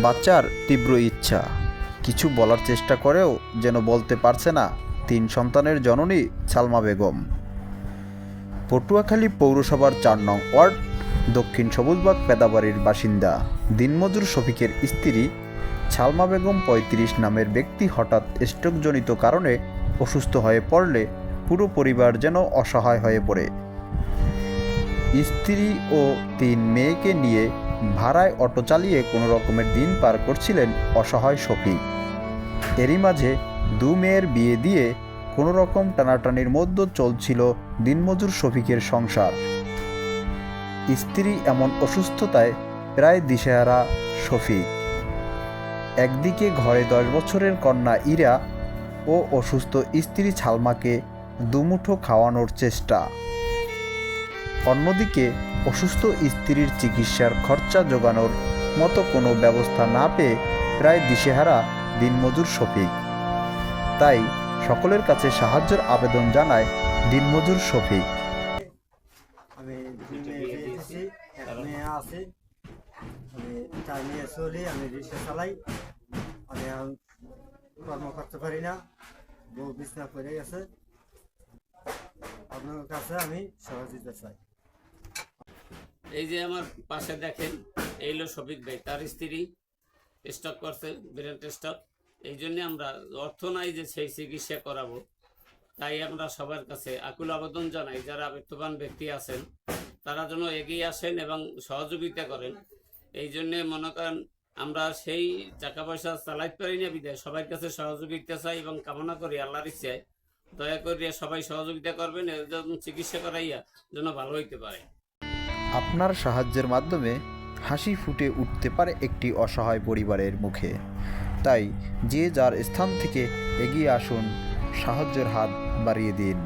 বাচ্চার তীব্র ইচ্ছা। কিছু বলার চেষ্টা করেও যেন বলতে পারছে না তিন সন্তানের জননী সালমা বেগম। পটুয়াখালী পৌরসভার চার নং ওয়ার্ড, দক্ষিণ সবুজবাগ পেদাবাড়ির বাসিন্দা দিনমজুর শফিকের স্ত্রী সালমা বেগম পঁয়ত্রিশ নামের ব্যক্তি হঠাৎ স্ট্রোকজনিত কারণে অসুস্থ হয়ে পড়লে পুরো পরিবার যেন অসহায় হয়ে পড়ে। স্ত্রী ও তিন মেয়েকে নিয়ে ভাড়ায় অটো চালিয়ে কোনো রকমের দিন পার করছিলেন অসহায় শফিক এরই মাঝে দু মেয়ের বিয়ে দিয়ে কোনো রকম টানাটানির মধ্যে চলছিল দিনমজুর শফিকের সংসার। স্ত্রী এমন অসুস্থতায় প্রায় দিশেহারা শফিক একদিকে ঘরে দশ বছরের কন্যা ইরা ও অসুস্থ স্ত্রী ছালমাকে দুমুঠো খাওয়ানোর চেষ্টা। অন্যদিকে, অসুস্থ স্ত্রীর চিকিৎসার খরচা জোগানোর মতো কোনো ব্যবস্থা না পেয়ে প্রায় দিশেহারা দিনমজুর শফিক। তাই সকলের কাছে সাহায্যের আবেদন জানায় দিনমজুর শফিক। আমি চালাই। আমি কর্ম করতে পারি না, বউ বিছনা গেছে। আপনার কাছে আমি সহযোগিতা চাই। এই যে আমার পাশে দেখেন, এই হলো শফিক ভাই। তার স্ত্রী স্টক করছে ব্রেন স্টক এই জন্য আমরা অর্থ নাই যে সেই চিকিৎসা করাবো। তাই আমরা সবার কাছে আকুল আবেদন জানাই, যারা বিত্তবান ব্যক্তি আছেন, তারা যেন এগিয়ে আসেন এবং সহযোগিতা করেন। এই জন্যে মনে করেন, আমরা সেই টাকা পয়সা চালাইতে পারি না বিদায়। সবার কাছে সহযোগিতা চাই এবং কামনা করি আল্লাহর ইচ্ছায়। দয়া করিয়া সবাই সহযোগিতা করবেন চিকিৎসা করাইয়া যেন ভালো হইতে পারে। আপনার সাহায্যের মাধ্যমে হাসি ফুটে উঠতে পারে একটি অসহায় পরিবারের মুখে। তাই যে যার স্থান থেকে এগিয়ে আসুন, সাহায্যের হাত বাড়িয়ে দিন।